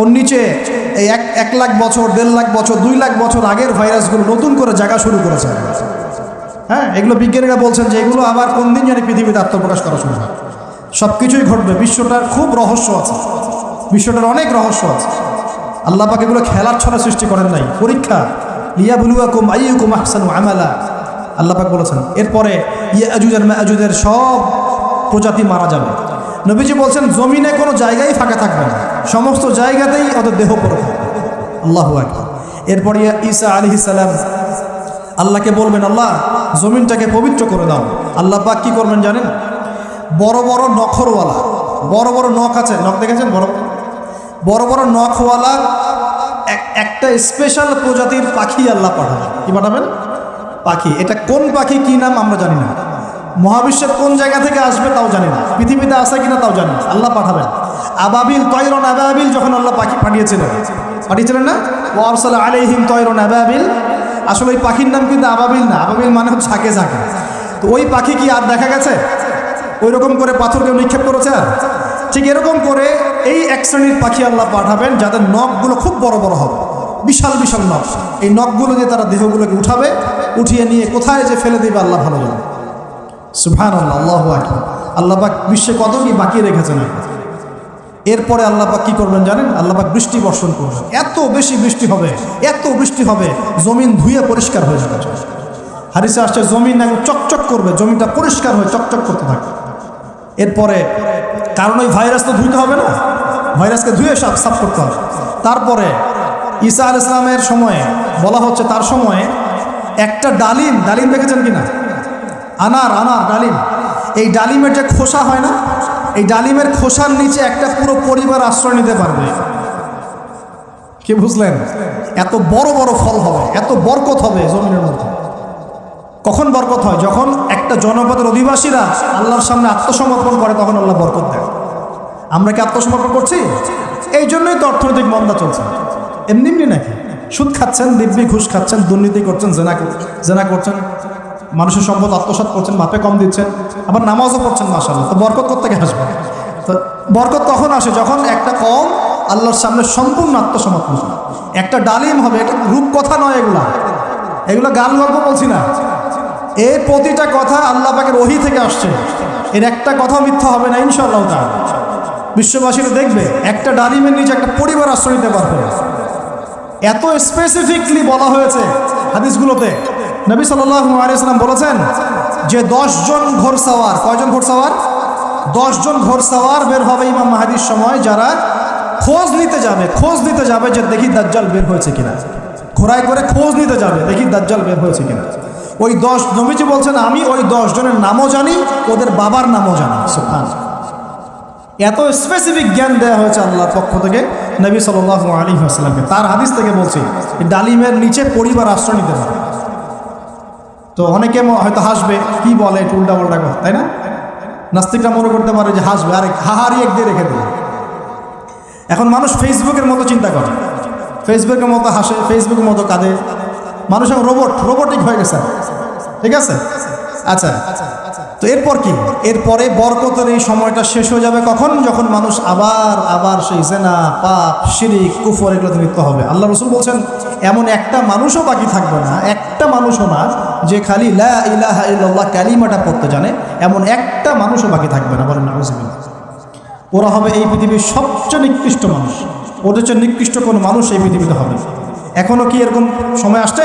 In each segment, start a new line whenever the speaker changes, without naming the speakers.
ওর নিচে এই এক এক লাখ বছর, দেড় লাখ বছর, দুই লাখ বছর আগের ভাইরাসগুলো নতুন করে জায়গা শুরু করেছে। হ্যাঁ এগুলো বিজ্ঞানীরা বলছেন যে এগুলো আবার কোন দিন জানি পৃথিবীতে আত্মপ্রকাশ করা হয় সব কিছুই ঘটবে, বিশ্বটার খুব রহস্য আছে। বিশ্বটার অনেক রহস্য আছে। আল্লাহ এগুলো খেলার ছড়া সৃষ্টি করেন নাই। পরীক্ষা লিয়া বুলুয়াকুম আইয়ুকুম আহসানু আমালা। আল্লাহ পাক বলেছেন, এরপরে ইয়াজুজের মায়াজুজের সব প্রজাতি মারা যাবে। নবীজি বলছেন, জমিনে কোনো জায়গায় ফাঁকা থাকবে না। সমস্ত জায়গাতেই অত দেহ পড়ে থাকবে আল্লাহ আকবার। এরপরে ঈসা আলী সালাম, আল্লাহকে বলবেন, আল্লাহ, জমিনটাকে পবিত্র করে দাও। আল্লাহ পাক কি করবেন জানেন? বড় বড় নখরওয়ালা, বড় বড় নখ আছে, নখ দেখেছেন? বড় বড় বড় নখওয়ালা, এক- একটা স্পেশাল প্রজাতির পাখি আল্লাহ পাঠাবেন। কি পাঠাবেন? পাখি। এটা কোন পাখি, কি নাম আমরা জানি না। মহাবিশ্বের কোন জায়গা থেকে আসবে তাও জানি না। পৃথিবীতে আসে কিনা তাও জানি না। আল্লাহ পাঠাবেন। আবাবিল তৈরন আবাবিল যখন আল্লাহ পাখি পাঠিয়েছিলেন। পাঠিয়েছিলেন না? ওয়ারসাল আলাইহিম তৈরন আবাবিল। আসলে ওই পাখির নাম কিন্তু আবাবিল না। আবাবিল মানে হচ্ছে ঝাঁকে ঝাঁকে তো ওই পাখি কি আর দেখা গেছে? ওই রকম করে পাথর কেউ নিক্ষেপ করেছে আর? ঠিক এরকম করে এই এক শ্রেণির পাখি আল্লাহ পাঠাবেন, যাদের নখগুলো খুব বড় বড় হবে। বিশাল বিশাল নখ। এই নখগুলো দিয়ে তারা দেহগুলোকে উঠাবে, উঠিয়ে নিয়ে কোথায় যে ফেলে দেবে আল্লাহ ভালো জানে। সুভান আল্লাহ আল্লাহ আকবার। আল্লাহ বিশ্বে কত কি বাকি রেখেছেন এরপরে আল্লাহ পাক কি করবেন জানেন? আল্লাহ পাক বৃষ্টি বর্ষণ করবেন। এত বেশি বৃষ্টি হবে, এত বৃষ্টি হবে, জমিন ধুয়ে পরিষ্কার হয়ে যাবে। হারিসে আসছে, জমিন একদম চকচক করবে জমিটা পরিষ্কার হয়ে চকচক করতে থাকবে। এরপরে, কারণ ওই ভাইরাস তো ধুইতে হবে না। ভাইরাসকে ধুয়ে সাফ সাফ করতে হবে। তারপরে, ঈসা আল ইসলামের সময়ে, বলা হচ্ছে তার সময়ে, একটা ডালিম ডালিম দেখেছেন কিনা? আনার আনার, ডালিম। এই ডালিমের যে খোসা হয় না, এই ডালিমের খোসার নিচে একটা পুরো পরিবার আশ্রয় নিতে পারবে। কি বুঝলেন? এত বড় বড় ফল হবে, এত বরকত হবে জমিনের মধ্যে। কখন বরকত হয়? যখন একটা জনপদের অধিবাসীরা আল্লাহর সামনে আত্মসমর্পণ করে, তখন আল্লাহ বরকত দেয়। আমরা কি আত্মসমর্পণ করছি? এই জন্যই তো অর্থনৈতিক মন্দা চলছে। এমনি এমনি নাকি? সুদ খাচ্ছেন, দিব্যি ঘুষ খাচ্ছেন, দুর্নীতি করছেন, জেনা জেনা করছেন। মানুষের সম্পদ আত্মসাৎ করছেন মাপে কম দিচ্ছেন, আবার নামাজও পড়ছেন মাসাল্লাহ তো বরকত করতে আসবে? তো বরকত তখন আসে যখন একটা কম আল্লাহর সামনে সম্পূর্ণ আত্মসমর্পণ একটা ডালিম হবে, এটা রূপকথা নয় এগুলা। এগুলো গান গল্প বলছি না। এর প্রতিটা কথা আল্লাহ পাকের ওহি থেকে আসছে। এর একটা কথা মিথ্যা হবে না, ইনশাআল্লাহ তার বিশ্ববাসীরা দেখবে, একটা ডালিমের নিচে একটা পরিবার আশ্রয় নিতে পারবে এত স্পেসিফিকলি বলা হয়েছে হাদিসগুলোতে। নবী আলিয়াল্লাম বলেছেন যে দশজন ঘোরসাওয়ার কয়জন ঘোরসাওয়ার দশজন ঘোরসাওয়ার বের হবে ইমাম মাহাদির সময় যারা খোঁজ নিতে যাবে, খোঁজ নিতে যাবে যে দেখি দাজ্জাল বের হয়েছে কিনা। ঘোড়ায় করে খোঁজ নিতে যাবে, দেখি দাজ্জাল বের হয়েছে কিনা। ওই দশ, নবীজি বলছেন, আমি ওই দশ জনের নামও জানি, ওদের বাবার নামও জানি। সুফান এত স্পেসিফিক জ্ঞান দেওয়া হয়েছে আল্লাহর পক্ষ থেকে নবী সাল্লাহ আলী আসসালামকে তার হাদিস থেকে বলছি, ডালিমের নিচে পরিবার আশ্রয় নিতে পারে। তো অনেকে হয়তো হাসবে, কি বলে একটু উল্টা পাল্টা কথা, তাই না? নাস্তিকরা মনে করতে পারে যে হাসবে, আরে হাহারি এক দিয়ে রেখে দেবে। এখন মানুষ ফেসবুকের মতো চিন্তা করে। ফেসবুকের মতো হাসে ফেসবুকের মতো কাঁদে। মানুষ এখন রোবট রোবটিক হয়ে গেছে। ঠিক আছে? আচ্ছা। তো এরপর কি? এরপরে বরকতের এই সময়টা শেষ হয়ে যাবে কখন? যখন মানুষ আবার আবার সেই জেনা, পাপ, শিরিক, কুফর এগুলোতে লিপ্ত হবে। আল্লাহ রসুল বলছেন, এমন একটা মানুষও বাকি থাকবে না, একটা মানুষও না, যে খালি লা কালিমাটা পড়তে জানে, এমন একটা মানুষও বাকি থাকবে না। বলেন ওরা হবে এই পৃথিবীর সবচেয়ে নিকৃষ্ট মানুষ। ওদের চেয়ে নিকৃষ্ট কোনো মানুষ এই পৃথিবীতে হবে এখনও কি এরকম সময় আসছে?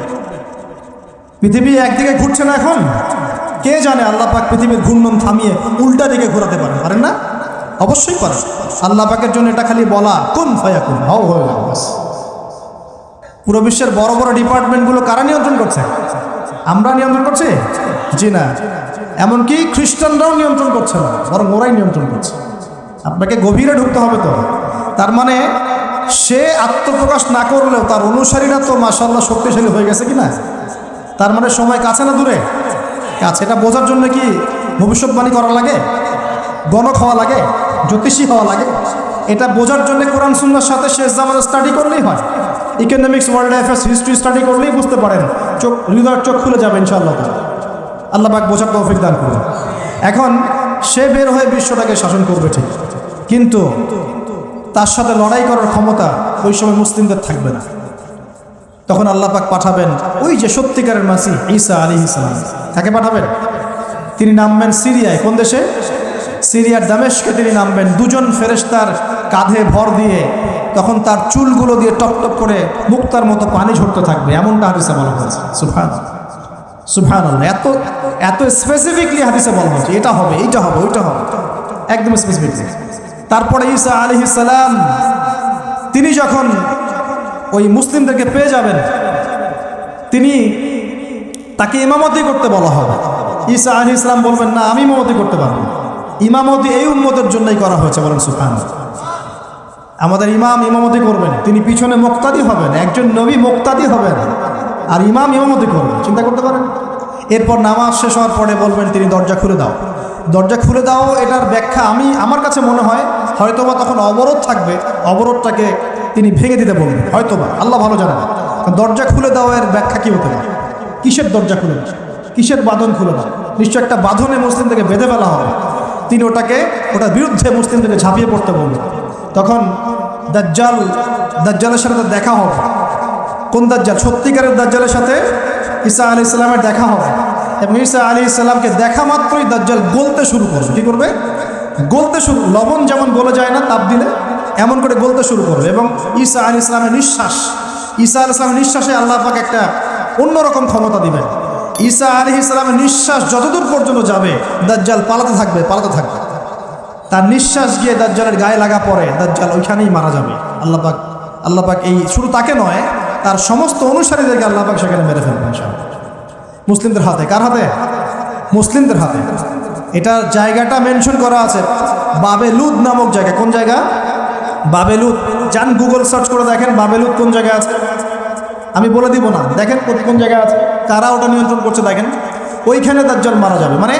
পৃথিবী একদিকে ঘুরছে না এখন? কে জানে আল্লাহ পাক পৃথিবীর ঘূর্ণন থামিয়ে উল্টা দিকে ঘোরাতে পারেন পারেন না? অবশ্যই পারেন। আল্লাহ পাকের জন্য এটা খালি বলা, কোন ফয়া কোন হাও হয়ে পুরো বিশ্বের বড় বড় ডিপার্টমেন্টগুলো কারা নিয়ন্ত্রণ করছে? আমরা নিয়ন্ত্রণ করছি? জি না। এমনকি খ্রিস্টানরাও নিয়ন্ত্রণ করছে না, বরং ওরাই নিয়ন্ত্রণ করছে। আপনাকে গভীরে ঢুকতে হবে তো। তার মানে সে আত্মপ্রকাশ না করলেও তার অনুসারীরা তো মাসাল্লাহ শক্তিশালী হয়ে গেছে কি না তার মানে সময় কাছে না দূরে? কাছে। এটা বোঝার জন্য কি ভবিষ্যৎবাণী করা লাগে? গণক হওয়া লাগে? জ্যোতিষী হওয়া লাগে? এটা বোঝার জন্য কোরআন সুন্নার সাথে শেষ জামাতে স্টাডি করলেই হয়। Economics world affairs history study করলেই বুঝতে পারেন। চোখ, হৃদয়ের চোখ খুলে যাবে ইনশাআল্লাহ তাআলা। আল্লাহ পাক বোঝার তৌফিক দান করুন। এখন সে বের হয়ে বিশ্বটাকে শাসন করবে ঠিক। কিন্তু তার সাথে লড়াই করার ক্ষমতা ওই সময় মুসলিমদের থাকবে না। তখন আল্লাহ পাক পাঠাবেন ওই যে সত্যিকারের মাসি ঈসা আলী ইসলাম তাকে পাঠাবেন? তিনি নামবেন সিরিয়ায়। কোন দেশে? সিরিয়ার দামেশকে তিনি নামবেন। দুজন ফেরেশতার কাঁধে ভর দিয়ে তখন তার চুলগুলো দিয়ে টপ টপ করে মুক্তার মতো পানি ঝরতে থাকবে। এমনটা হাদিসে বলা হয়েছে। সুফান সুফান এত এত স্পেসিফিকলি হাদিসে বলা হয়েছে। এটা হবে, এইটা হবে, ওইটা হবে। একদম স্পেসিফিকলি তারপরে ঈসা আলী সালাম, তিনি যখন ওই মুসলিমদেরকে পেয়ে যাবেন। তিনি তাকে ইমামতি করতে বলা হবে। ঈসা আলী ইসলাম বলবেন, না, আমি ইমামতি করতে পারব ইমামতি এই উম্মতের জন্যই করা হয়েছে বলেন সুফান আমাদের ইমাম ইমামতি করবেন। তিনি পিছনে মোক্তাদি হবেন, একজন নবী মোক্তাদি হবেন। আর ইমাম ইমামতি করবেন। চিন্তা করতে পারেন? এরপর নামাজ শেষ হওয়ার পরে বলবেন, তিনি দরজা খুলে দাও। দরজা খুলে দাও, এটার ব্যাখ্যা আমি, আমার কাছে মনে হয়, হয়তোবা তখন অবরোধ থাকবে। অবরোধটাকে তিনি ভেঙে দিতে বলবেন হয়তোবা, আল্লাহ ভালো জানেন। দরজা খুলে দাও এর ব্যাখ্যা কী হতে পারে? কিসের দরজা খুলে কিসের বাঁধন খুলে দাও নিশ্চয় একটা বাঁধনে মুসলিমদেরকে বেঁধে ফেলা হবে। তিনি ওটাকে, ওটার বিরুদ্ধে মুসলিমদেরকে ঝাঁপিয়ে পড়তে বলবেন তখন দাজ্জাল, দাজ্জালের সাথে দেখা হবে। কোন দাজ্জাল? সত্যিকারের দাজ্জালের সাথে ঈসা আলি ইসলামের দেখা হবে। এবং ঈসা আলী ইসলামকে দেখা মাত্রই দাজ্জাল গলতে শুরু করবে। কী করবে? গলতে শুরু লবণ যেমন গলে যায় না, তাপ দিলে এমন করে বলতে শুরু করবে এবং ঈসা আলী ইসলামের নিঃশ্বাস, ঈসা আলী ইসলামের নিঃশ্বাসে আল্লাহ পাক একটা অন্যরকম ক্ষমতা দিবেন। ঈসা আলী ইসলামের নিঃশ্বাস যতদূর পর্যন্ত যাবে, দাজ্জাল পালাতে থাকবে পালাতে থাকবে। তার নিঃশ্বাস গিয়ে দাজ্জালের গায়ে লাগা পরে দাজ্জাল ওইখানেই মারা যাবে। আল্লাহ পাক আল্লাহ পাক এই শুধু তাকে নয়, তার সমস্ত অনুসারীদেরকে আল্লাহ পাক সেখানে মেরে ফেলবেন মুসলিমদের হাতে, কার হাতে? মুসলিমদের হাতে। এটা জায়গাটা মেনশন করা আছে, বাবে লুদ নামক জায়গা কোন জায়গা? বাবেলুদ যান গুগল সার্চ করে দেখেন বাবেলুদ কোন জায়গায় আছে। আমি বলে দিব না, দেখেন কোন কোন জায়গায় আছে, কারা ওটা নিয়ন্ত্রণ করছে দেখেন। ওইখানে দাজ্জাল মারা যাবে মানে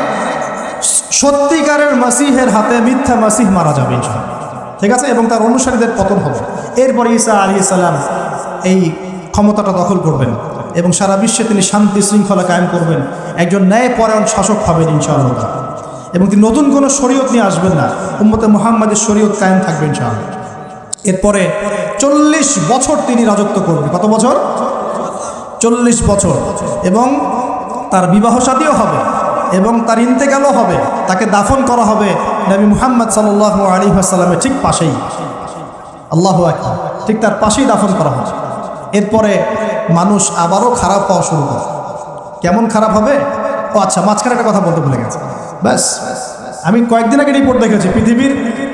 সত্যিকারের মাসিহের হাতে মিথ্যা মাসিহ মারা যাবে। ঠিক আছে? এবং তার অনুসারীদের পতন হবে। এরপর ঈসা আলী সালাম এই ক্ষমতাটা দখল করবেন এবং সারা বিশ্বে তিনি শান্তি শৃঙ্খলা কায়েম করবেন। একজন ন্যায়পরায়ণ শাসক হবেন ইনশাআল্লাহ। এবং তিনি নতুন কোনো শরীয়ত নিয়ে আসবেন না। উম্মতে মোহাম্মদের শরীয়ত কায়েম থাকবে ইনশাআল্লাহ। এরপরে চল্লিশ বছর তিনি রাজত্ব করবেন কত বছর? চল্লিশ বছর। এবং তার বিবাহ সাদীও হবে এবং তার ইন্তেকালও হবে। তাকে দাফন করা হবে নবী মুহাম্মদ সাল্লাহ আলী আসাল্লামের ঠিক পাশেই। আল্লাহ আকবার। ঠিক তার পাশেই দাফন করা হবে। এরপরে মানুষ আবারও খারাপ হওয়া শুরু করে। কেমন খারাপ হবে? ও আচ্ছা মাঝখানে একটা কথা বলতে ভুলে গেছে। ব্যাস, আমি কয়েকদিন আগে রিপোর্ট দেখেছি, পৃথিবীর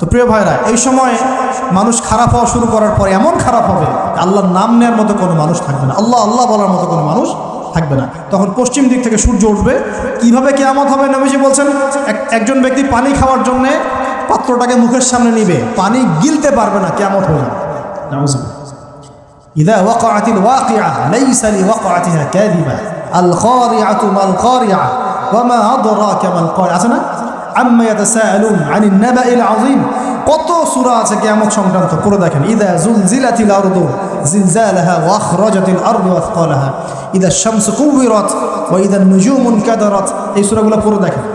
তো প্রিয় ভাইরা এই সময় মানুষ খারাপ হওয়া শুরু করার পর এমন খারাপ হবে আল্লাহর নাম নেওয়ার মতো কোনো মানুষ থাকবে না আল্লাহ আল্লাহ বলার মতো কোনো মানুষ থাকবে না তখন পশ্চিম দিক থেকে সূর্য উঠবে কিভাবে কেয়ামত হবে নবীজি বলছেন এক- একজন ব্যক্তি পানি খাওয়ার জন্যে পাত্রটাকে মুখের সামনে নিবে পানি গিলতে পারবে না কেয়ামত হয়ে যাবে নাউজুবিল্লাহ। إذا وقعت الواقعة ليس لوقعتها كاذبة القارعة ما القارعة وما أدراك ما القارعة আম্মা ইয়াতাসাআলুন আনিন নাবাইল আযীম। কত সূরা আছে কিয়ামত সংক্রান্ত? করে দেখেন। ইদা জুলজিলাতিল আরদু, জিলজালাহা ওয়া আখরাজাতিল আরদু আথকালাহা। ইদা শামসু কুওয়িরাত ওয়া ইদা নুজুম কাদারাত। এই সূরাগুলো পুরো দেখেন।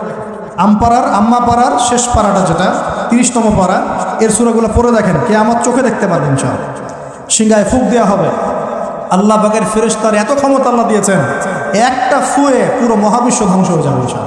আমপাড়ার আম্মাপারার শেষ পারাটা যেটা, তিরিশতম পারা এর সূরাগুলো পড়ে দেখেন। কে আমার চোখে দেখতে পারবেন সব সিংহায় ফুক দেওয়া হবে। আল্লাহ বাগের ফেরেস্তার এত ক্ষমতা আল্লাহ দিয়েছেন, একটা ফুয়ে পুরো মহাবিশ্ব ধ্বংস হয়ে যাবে সব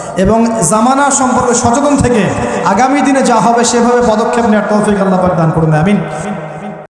এবং জামানা সম্পর্কে সচেতন থেকে আগামী দিনে যা হবে সেভাবে পদক্ষেপ নেওয়ার তৌফিক আল্লাহ দান করুন, আমিন।